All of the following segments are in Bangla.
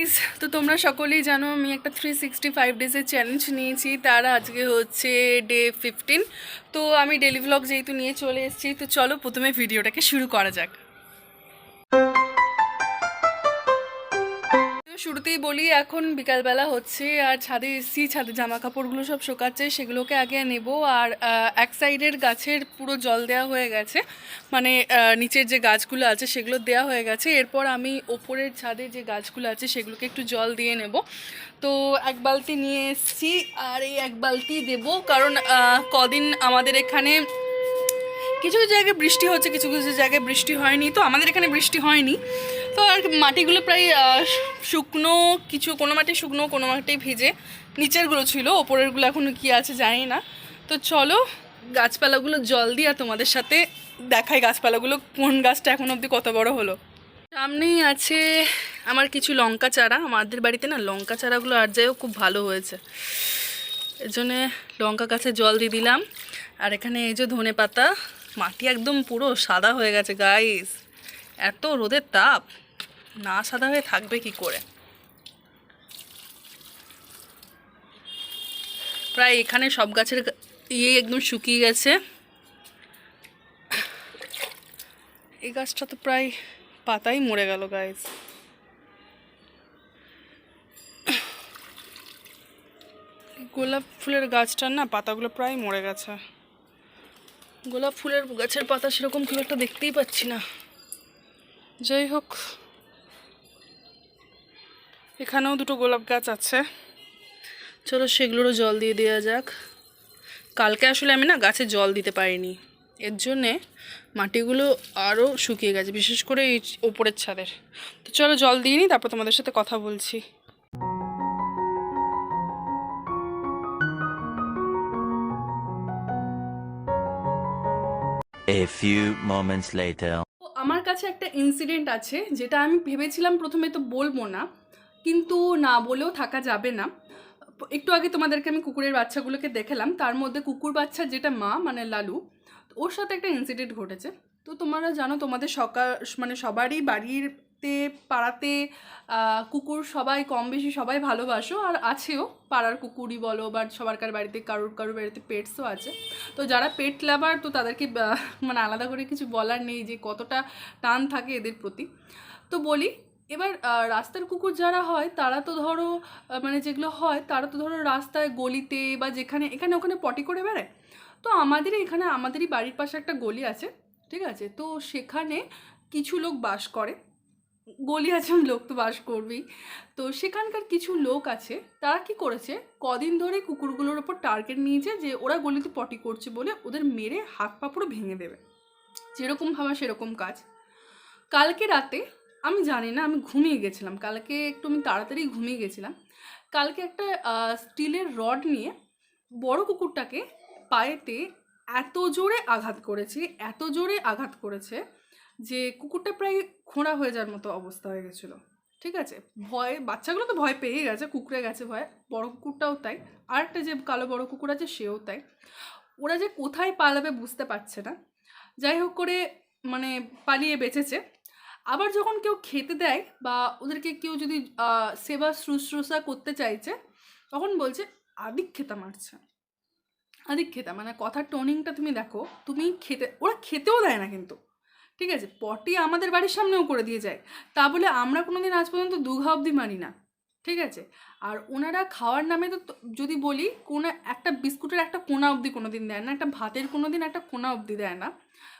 গাইস তো তোমরা সকলেই জানো আমি একটা থ্রি সিক্সটি ফাইভ ডেজের চ্যালেঞ্জ নিয়েছি। তার আজকে হচ্ছে ডে ফিফটিন তো আমি ডেলি ভ্লগ যেহেতু নিয়ে চলে এসেছি, তো চলো প্রথমে ভিডিওটাকে শুরু করা যাক। শুরুতেই বলি, এখন বিকালবেলা হচ্ছে, আর ছাদে এসেছি ছাদে জামা কাপড়গুলো সব শোকাচ্ছে, সেগুলোকে আগে নেব, আর এক সাইডের গাছের পুরো জল দেওয়া হয়ে গেছে মানে নিচের যে গাছগুলো আছে সেগুলো দেওয়া হয়ে গেছে, এরপর আমি ওপরের ছাদে যে গাছগুলো আছে সেগুলোকে একটু জল দিয়ে নেব। তো এক বালতি নিয়ে এসেছি, আর এই এক বালতি দেব, কারণ কদিন আমাদের এখানে কিছু জায়গায় বৃষ্টি হচ্ছে, কিছু কিছু জায়গায় বৃষ্টি হয়নি। তো আমাদের এখানে বৃষ্টি হয়নি। তো আর মাটিগুলো প্রায় শুকনো, কিছু কোনো মাটি শুকনো, কোনো মাটি ভিজে নিচেরগুলো ছিল, ওপরেরগুলো এখনও কি আছে জানি না। তো চলো, গাছপালাগুলো জল দিয়ে তোমাদের সাথে দেখাই গাছপালাগুলো, কোন গাছটা এখন অবধি কত বড় হলো। সামনেই আছে আমার কিছু লঙ্কা চারা। আমাদের বাড়িতে না লঙ্কা চারাগুলো আর যাইও খুব ভালো হয়েছে। এর জন্যে লঙ্কা গাছে জল দিয়ে দিলাম। আর এখানে এই যে ধনে পাতা মাটি একদম পুরো সাদা হয়ে গেছে গাইস এত রোদের তাপ। না সাদা হয়ে থাকবে কি করে? প্রায় এখানে সব গাছের ইয়ে একদম শুকিয়ে গেছে। এই গাছটা তো প্রায় পাতাই মরে গেল গাইস গোলাপ ফুলের গাছটার না পাতাগুলো প্রায় মরে গেছে। গোলাপ ফুলের গাছের পাতা সেরকম খুব একটা দেখতেই পাচ্ছি না। যাই হোক, এখানেও দুটো গোলাপ গাছ আছে। চলো সেগুলোরও জল দিয়ে দেওয়া যাক। কালকে আসলে আমি না গাছে জল দিতে পারিনি। এর জন্যে মাটিগুলো আরও শুকিয়ে গেছে, বিশেষ করে এই ওপরের ছাদের। তো চলো জল দিয়ে নিই তারপর তোমাদের সাথে কথা বলছি। Few moments later. আমার কাছে একটা ইনসিডেন্ট আছে, যেটা আমি ভেবেছিলাম প্রথমে তো বলব না, কিন্তু না বলেও থাকা যাবে না। একটু আগে তোমাদেরকে আমি কুকুরের বাচ্চাগুলোকে দেখালাম, তার মধ্যে কুকুর বাচ্চার যেটা মা মানে লালু, ওর সাথে একটা ইনসিডেন্ট ঘটেছে। তো তোমরা জানো, তোমাদের সকাল মানে সবারই বাড়িতে, পাড়াতে কুকুর সবাই কম বেশি সবাই ভালোবাসো, আর আছেও। পাড়ার কুকুরই বলো, বা সবারকার বাড়িতে, কারোর কারোর বাড়িতে পেটসও আছে। তো যারা পেট লাভার তো তাদেরকে মানে আলাদা করে কিছু বলার নেই যে কতটা টান থাকে এদের প্রতি। তো বলি, এবার রাস্তার কুকুর যারা হয়, তারা তো ধরো মানে যেগুলো হয়, তারা তো ধরো রাস্তায়, গলিতে বা যেখানে, এখানে ওখানে পটি করে বেড়ায়। তো আমাদের এখানে, আমাদেরই বাড়ির পাশে একটা গলি আছে, ঠিক আছে? তো সেখানে কিছু লোক বাস করে। গলি আছে লোক তো বাস করবেই। তো সেখানকার কিছু লোক আছে, তারা কি করেছে? কদিন ধরে কুকুরগুলোর ওপর টার্গেট নিয়েছে যে ওরা গলিতে পটি করছে বলে ওদের মেরে হাত পা পুরো ভেঙে দেবে। যেরকম ভাবা সেরকম কাজ। কালকে রাতে, আমি জানি না, আমি ঘুমিয়ে গেছিলাম। কালকে একটু আমি তাড়াতাড়ি ঘুমিয়ে গেছিলাম। কালকে একটা স্টিলের রড নিয়ে বড় কুকুরটাকে পায়েতে এত জোরে আঘাত করেছে, এত জোরে আঘাত করেছে যে কুকুরটা প্রায় খোঁড়া হয়ে যাওয়ার মতো অবস্থা হয়ে গেছিল। ঠিক আছে? ভয়ে, বাচ্চাগুলো তো ভয় পেয়ে গেছে, কুকুরে গেছে ভয়। বড় কুকুরটাও তাই। আর একটা যে কালো বড় কুকুর আছে, সেও তাই। ওরা যে কোথায় পালাবে বুঝতে পারছে না। যাই হোক করে মানে পালিয়ে বেঁচেছে। আবার যখন কেউ খেতে দেয় বা ওদেরকে কেউ যদি সেবা শুশ্রূষা করতে চাইছে, তখন বলছে আদিক খেতা মারছে। আদিক খেতা মানে কথার টোনিংটা তুমি দেখো, তুমি খেতে, ওরা খেতেও দেয় না কিন্তু। ঠিক আছে? পটি আমাদের বাড়ির সামনেও করে দিয়ে যায়। তা বলে আমরা কোনো দিন আজ পর্যন্ত দুঘা অবধি মানি না। ঠিক আছে? আর ওনারা খাওয়ার নামে তো যদি বলি, কোনো একটা বিস্কুটের একটা কোনা অবধি কোনো দিন দেয় না, একটা ভাতের কোনো দিন একটা কোনা অবধি দেয় না।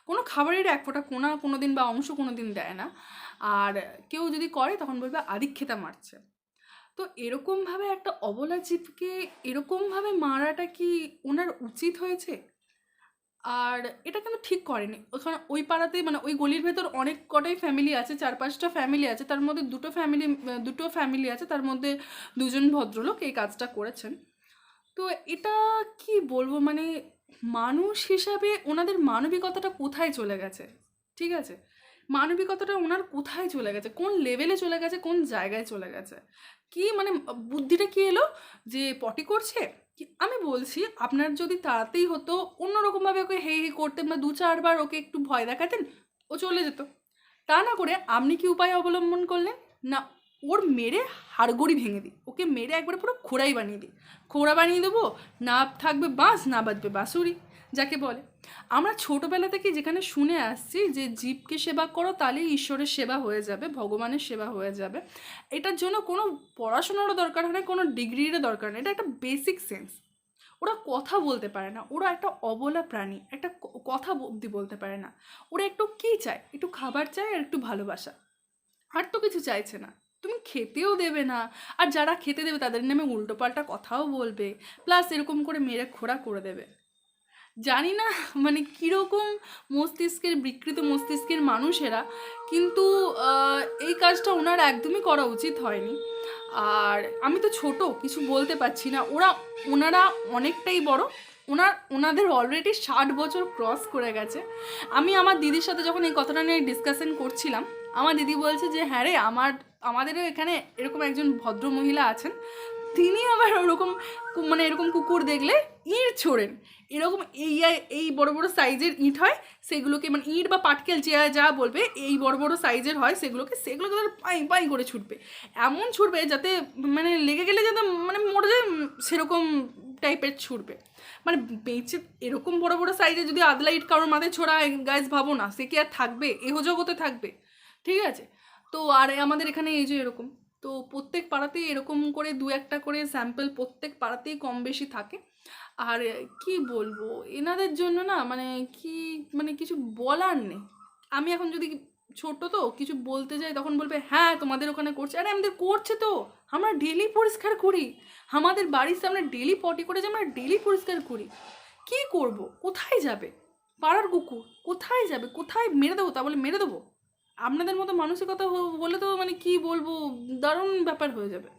কোনো খাবারের এক ফোঁটা কোনা কোনো দিন বা অংশ কোনো দিন দেয় না। আর কেউ যদি করে, তখন বলবে আদিক খেতা মারছে। তো এরকমভাবে একটা অবলা জীবকে এরকমভাবে মারাটা কি ওনার উচিত হয়েছে? আর এটা কিন্তু ঠিক করেনি? ওখানে ওই পাড়াতে মানে ওই গলির ভেতর অনেক কটাই ফ্যামিলি আছে, চার পাঁচটা ফ্যামিলি আছে, তার মধ্যে দুটো ফ্যামিলি দুটো ফ্যামিলি আছে, তার মধ্যে দুজন ভদ্রলোক এই কাজটা করেছেন। তো এটা কি বলব? মানে মানুষ হিসাবে ওনাদের মানবিকতাটা কোথায় চলে গেছে? ঠিক আছে? মানবিকতাটা ওনার কোথায় চলে গেছে? কোন লেভেলে চলে গেছে? কোন জায়গায় চলে গেছে? কি মানে বুদ্ধিটা কি এলো? যে পটি করছে আমি বলছি, আপনার যদি তাড়াতেই হতো, অন্যরকমভাবে ওকে হে হে করতেন বা দু চারবার ওকে একটু ভয় দেখাতেন, ও চলে যেত। তা না করে আপনি কি উপায় অবলম্বন করলেন? না, ওর মেরে হাড়গড়ি ভেঙে দিই। ওকে মেরে একবার পুরো খোড়াই বানিয়ে দিই। খোড়া বানিয়ে দেবো, না থাকবে বাঁশ, না বাঁধবে বাঁশুরি, যাকে বলে। আমরা ছোটোবেলা থেকে যেখানে শুনে আসছি যে জীবকে সেবা করো, তাহলেই ঈশ্বরের সেবা হয়ে যাবে, ভগবানের সেবা হয়ে যাবে। এটার জন্য কোনো পড়াশোনারও দরকার হয় না, কোনো ডিগ্রিরও দরকার নেই। এটা একটা বেসিক সেন্স ওরা কথা বলতে পারে না। ওরা একটা অবলা প্রাণী। একটা কথা অব্দি বলতে পারে না। ওরা একটু কী চায়? একটু খাবার চায় আর একটু ভালোবাসা। আর তো কিছু চাইছে না। তুমি খেতেও দেবে না। আর যারা খেতে দেবে, তাদের নামে উল্টোপাল্টা কথাও বলবে। প্লাস এরকম করে মেরে খোড়া করে দেবে। জানি না মানে কীরকম মস্তিষ্কের, বিকৃত মস্তিষ্কের মানুষেরা, কিন্তু এই কাজটা ওনার একদমই করা উচিত হয়নি। আর আমি তো ছোট, কিছু বলতে পারছি না। ওরা, ওনারা অনেকটাই বড়। ওনার, ওনাদের অলরেডি ষাট বছর ক্রস করে গেছে। আমি আমার দিদির সাথে যখন এই কথাটা নিয়ে ডিসকাশন করছিলাম, আমার দিদি বলছে যে হ্যাঁ রে, আমার, আমাদেরও এখানে এরকম একজন ভদ্র মহিলা আছেন। তিনি আবার ওরকম মানে এরকম কুকুর দেখলে ইঁট ছোড়েন। এরকম এই এই বড় বড় সাইজের ইঁট হয়, সেগুলোকে মানে ইঁট বা পাটকেল যে যা বলবে, এই বড় বড় সাইজের হয় সেগুলোকে সেগুলোকে তারা পাই পাই করে ছুটবে। এমন ছুটবে যাতে মানে লেগে গেলে যাতে মানে মরে যায় সেরকম টাইপের ছুটবে। মানে বেঁচে এরকম বড় বড় সাইজে যদি আদলা ইট কারোর মাথায় ছোড়া গাছ ভাবো না, সে কি আর থাকবে? এহ জগতে থাকবে। ঠিক আছে? তো আর আমাদের এখানে এই যে এরকম তো প্রত্যেক পাড়াতেই এরকম করে দু একটা করে স্যাম্পল প্রত্যেক পাড়াতেই কম বেশি থাকে। আর কি বলব, এনাদের জন্য না মানে কি মানে কিছু বলার নেই। আমি এখন যদি ছোট তো কিছু বলতে যাই তখন বলবে হ্যাঁ তোমাদের ওখানে করছে। আরে, আমাদের করছে তো। আমরা ডেলি পরিষ্কার করি। আমাদের বাড়ির সামনে ডেলি পটি করে যে আমরা ডেলি পরিষ্কার করি। কি করব? কোথায় যাবে? পাড়ার কুকুর কোথায় যাবে? কোথায় মেরে দেবো? তা বলে মেরে দেবো? আপনাদের মতো মানসিকতা বলে তো মানে কি বলব, দারুণ ব্যাপার হয়ে যাবে।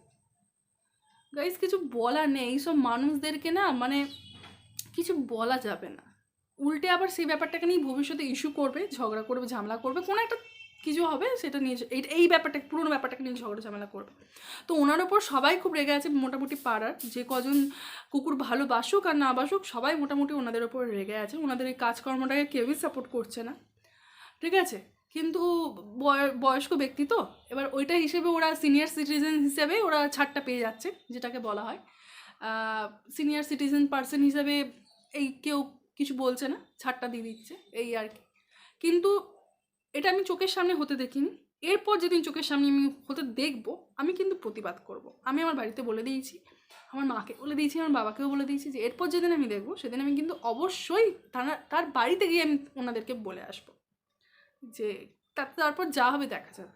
গাইস কিছু বলার নেই, এইসব মানুষদেরকে না মানে কিছু বলা যাবে না। উল্টে আবার সেই ব্যাপারটাকে নিয়ে ভবিষ্যতে ইস্যু করবে, ঝগড়া করবে, ঝামেলা করবে, কোনো একটা কিছু হবে সেটা নিয়ে এই ব্যাপারটা, পুরোনো ব্যাপারটাকে নিয়ে ঝগড়া ঝামেলা করবে। তো ওনার ওপর সবাই খুব রেগে আছে মোটামুটি পাড়ার, যে কজন কুকুর ভালোবাসুক আর না বাসুক, সবাই মোটামুটি ওনাদের ওপর রেগে আছে। ওনাদের এই কাজকর্মটাকে কেউই সাপোর্ট করছে না। ঠিক আছে? কিন্তু বয়- বয়স্ক ব্যক্তি তো। এবার ওইটা হিসেবে ওরা সিনিয়র সিটিজেন হিসেবে ওরা ছাড়টা পেয়ে যাচ্ছে, যেটাকে বলা হয়। সিনিয়র সিটিজেন পার্সন হিসেবে এই কেউ কিছু বলছে না, ছাড়টা দিয়ে দিচ্ছে, এই আর কি। কিন্তু এটা আমি চোখের সামনে হতে দেখিনি। এরপর যেদিন চোখের সামনে আমি হতে দেখব, আমি কিন্তু প্রতিবাদ করব। আমি আমার বাড়িতে বলে দিয়েছি, আমার মাকে বলে দিয়েছি, আমার বাবাকেও বলে দিয়েছি যে, এরপর যেদিন আমি দেখব, সেদিন আমি কিন্তু অবশ্যই তার বাড়িতে গিয়ে আমি ওনাদেরকে বলে আসব। যে তার তারপর যা হবে দেখা যাবে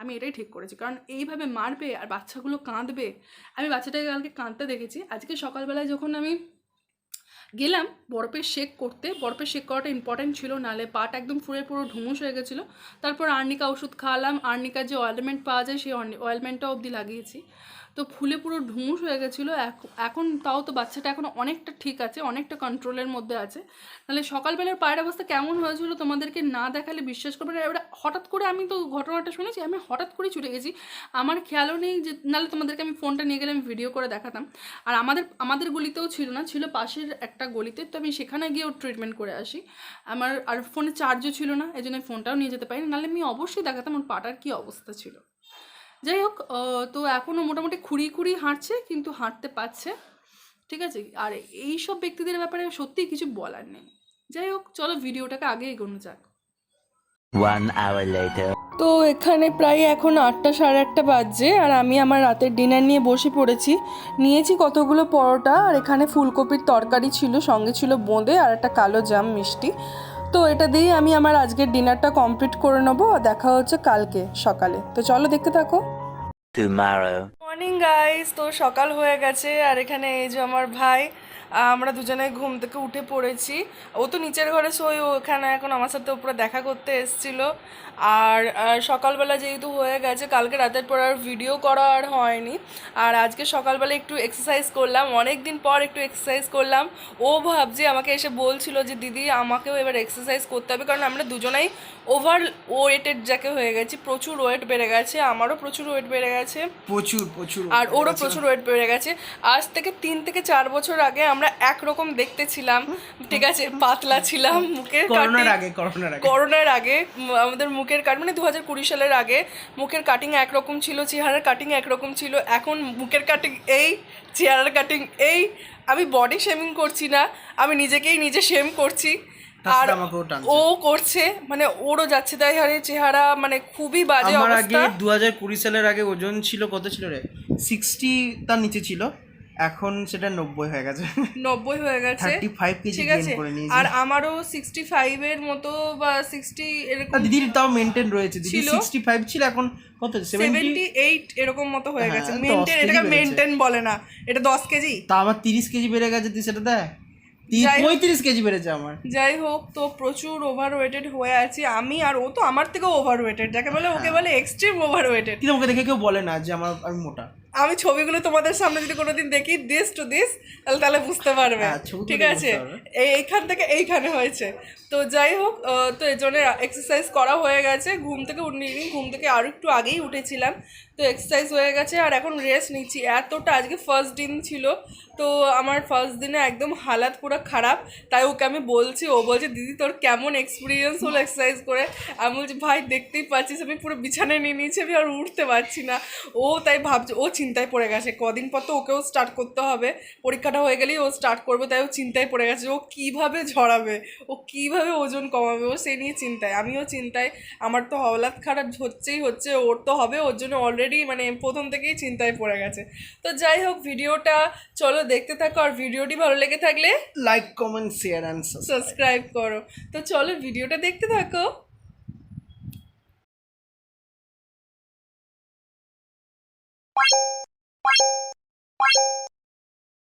আমি এটাই ঠিক করেছি। কারণ এইভাবে মারবে আর বাচ্চাগুলো কাঁদবে, আমি বাচ্চাটাকে কালকে কাঁদতে দেখেছি। আজকে সকালবেলায় যখন আমি গেলাম বরফের শেক করতে, বরফের শেক করাটা ইম্পর্ট্যান্ট ছিল, নালে পাটা একদম ফুলে পুরো ঢুমুস হয়ে গেছিল। তারপর আর্নিকা ওষুধ খাওয়ালাম। আর্নিকার যে অয়েলমেন্ট পাওয়া যায়, সেই অয়েলমেন্টটা অবধি লাগিয়েছি। তো ফুলে পুরো ঢুমুস হয়ে গেছিল। এখন তাও তো বাচ্চাটা এখন অনেকটা ঠিক আছে, অনেকটা কন্ট্রোলের মধ্যে আছে। নাহলে সকালবেলার পায়ের অবস্থা কেমন হয়েছিল তোমাদেরকে না দেখালে বিশ্বাস করবে না। এবার হঠাৎ করে আমি তো ঘটনাটা শুনেছি, আমি হঠাৎ করে ছুটে গেছি। আমার খেয়ালও নেই যে, নাহলে তোমাদেরকে আমি ফোনটা নিয়ে গেলে আমি ভিডিও করে দেখাতাম। আর আমাদের আমাদের গলিতেও ছিল না, ছিল পাশের একটা গলিতে, তো আমি সেখানে গিয়েও ট্রিটমেন্ট করে আসি। আমার আর ফোনে চার্জও ছিল না এই জন্য ফোনটাও নিয়ে যেতে পারিনি নাহলে আমি অবশ্যই দেখাতাম ওর পাটার কী অবস্থা ছিল। যাই হোক আহ, তো এখনও মোটামুটি খুঁড়ি খুঁড়ি হাঁটছে কিন্তু হাঁটতে পারছে। ঠিক আছে? আর এই সব ব্যক্তিদের ব্যাপারে সত্যিই কিছু বলার নেই। যাই হোক চলো ভিডিওটাকে আগে এগোনো যাক। তো এখানে প্রায় এখন আটটা সাড়ে আটটা বাজছে আর আমি আমার রাতের ডিনার নিয়ে বসে পড়েছি। নিয়েছি কতগুলো পরোটা আর এখানে ফুলকপির তরকারি ছিল সঙ্গে ছিল বোঁদে আর একটা কালো জাম মিষ্টি। তো এটা দিয়ে আমি আমার আজকের ডিনারটা কমপ্লিট করে নেব আর দেখা হচ্ছে কালকে সকালে। তো চলো দেখতে থাকো। মর্নিং গাইস তো সকাল হয়ে গেছে আর এখানে এই যে আমার ভাই আমরা দুজনে ঘুম থেকে উঠে পড়েছি। ও তো নিচের ঘরে শোয় ওখানে এখন আমার সাথে উপরে দেখা করতে এসেছিল। আর সকালবেলা যেহেতু হয়ে গেছে কালকে রাতের পর আর ভিডিও করা আর হয়নি। আর আজকে সকালবেলা একটু এক্সারসাইজ করলাম অনেক দিন পর একটু এক্সারসাইজ করলাম। ও ভাবছে আমাকে এসে বলছিল যে দিদি আমাকেও এবার এক্সারসাইজ করতে হবে। কারণ আমরা দুজনেই ওভার ওয়েটেড যাকে হয়ে গেছি প্রচুর ওয়েট বেড়ে গেছে আমারও প্রচুর ওয়েট বেড়ে গেছে। প্রচুর প্রচুর আর ওরও প্রচুর ওয়েট বেড়ে গেছে। আজ থেকে তিন থেকে চার বছর আগে আমরা একরকম দেখতে ছিলাম ঠিক আছে পাতলা ছিলাম মুখের করোনার আগে করোনার আগে। করোনার আগে আমাদের মুখের কাট মানে দু হাজার কুড়ি সালের আগে মুখের কাটিং একরকম ছিল চেহারার কাটিং একরকম ছিল। এখন মুখের কাটিং এই চেহারার কাটিং এই। আমি বডি শেমিং করছি না আমি নিজেকেই নিজে শেম করছি। আর ও করছে মানে ওরও যাচ্ছে তাই হারে চেহারা মানে খুবই বাজে আমার আগে অবস্থা। দু হাজার কুড়ি সালের আগে ওজন ছিল কত ছিল রে? সিক্সটি তার নিচে ছিল। এখন সেটা নব্বই হয়ে গেছে। নব্বই হয়ে গেছে। থার্টি ফাইভ কেজি ঠিক গেইন আছে। করে নিয়েছি। আর আমারও সিক্সটি ফাইভের মতো বা সিক্সটি এরকম দিদির তাও মেনটেন রয়েছে। দিদি। সিক্সটি ফাইভ ছিল এখন কত? সেভেন্টি এইট এরকম মতো হয়ে হ্যাঁ, গেছে। মেনটেন এটাকে মেনটেন বলে না। এটা দশ কেজি? তা আমার তিরিশ কেজি বেড়ে গেছে তুই সেটা দেখ। পঁয়ত্রিশ কেজি বেড়েছে আমার। যাই হোক তো প্রচুর ওভার ওয়েটেড হয়ে আছি আমি আর ও তো আমার থেকেও ওভার ওয়েটেড যাকে বলে ওকে বলে এক্সট্রিম ওভার ওয়েটেড কিন্তু আমাকে দেখে কেউ বলে না যে আমার আমি মোটা। আমি ছবিগুলো তোমাদের সামনে যদি কোনোদিন দেখি দিস টু দিস তাহলে তাহলে বুঝতে পারবে। হ্যাঁ, ঠিক আছে? এই এইখান থেকে এইখানে হয়েছে। তো যাই হোক তো এজনের এক্সারসাইজ করা হয়ে গেছে। ঘুম থেকে উঠে ঘুম থেকে আরও একটু আগেই উঠেছিলাম। তো এক্সারসাইজ হয়ে গেছে আর এখন রেস্ট নিচ্ছি। এতটা আজকে ফার্স্ট দিন ছিল, তো আমার ফার্স্ট দিনে একদম হালাত পুরো খারাপ। তাই ওকে আমি বলছি, ও বলছে, দিদি, তোর কেমন এক্সপিরিয়েন্স হলো এক্সারসাইজ করে? আমি বলছি, ভাই, দেখতেই পাচ্ছিস, আমি পুরো বিছানায় নিয়ে নিয়েছি, আমি আর উঠতে পারছি না। ও তাই ভাবছে, ও চিন্তায় পড়ে গেছে, কদিন পর তো ওকেও স্টার্ট করতে হবে। পরীক্ষাটা হয়ে গেলেই ও স্টার্ট করবে, তাই ও চিন্তায় পড়ে গেছে ও কীভাবে ঝরাবে ও কীভাবে ওজন কমাবে, ও সে নিয়ে চিন্তায়। আমিও চিন্তায়, আমার তো হওয়ালাত খারাপ, হচ্ছেই হচ্ছে, ওর তো হবে, ওর জন্য অলরেডি মানে প্রথম থেকেই চিন্তায় পড়ে গেছে। তো যাই হোক ভিডিওটা চলো দেখতে থাকো আর ভিডিওটি ভালো লেগে থাকলে like comment share and subscribe করো। তো চলো ভিডিওটা দেখতে থাকো।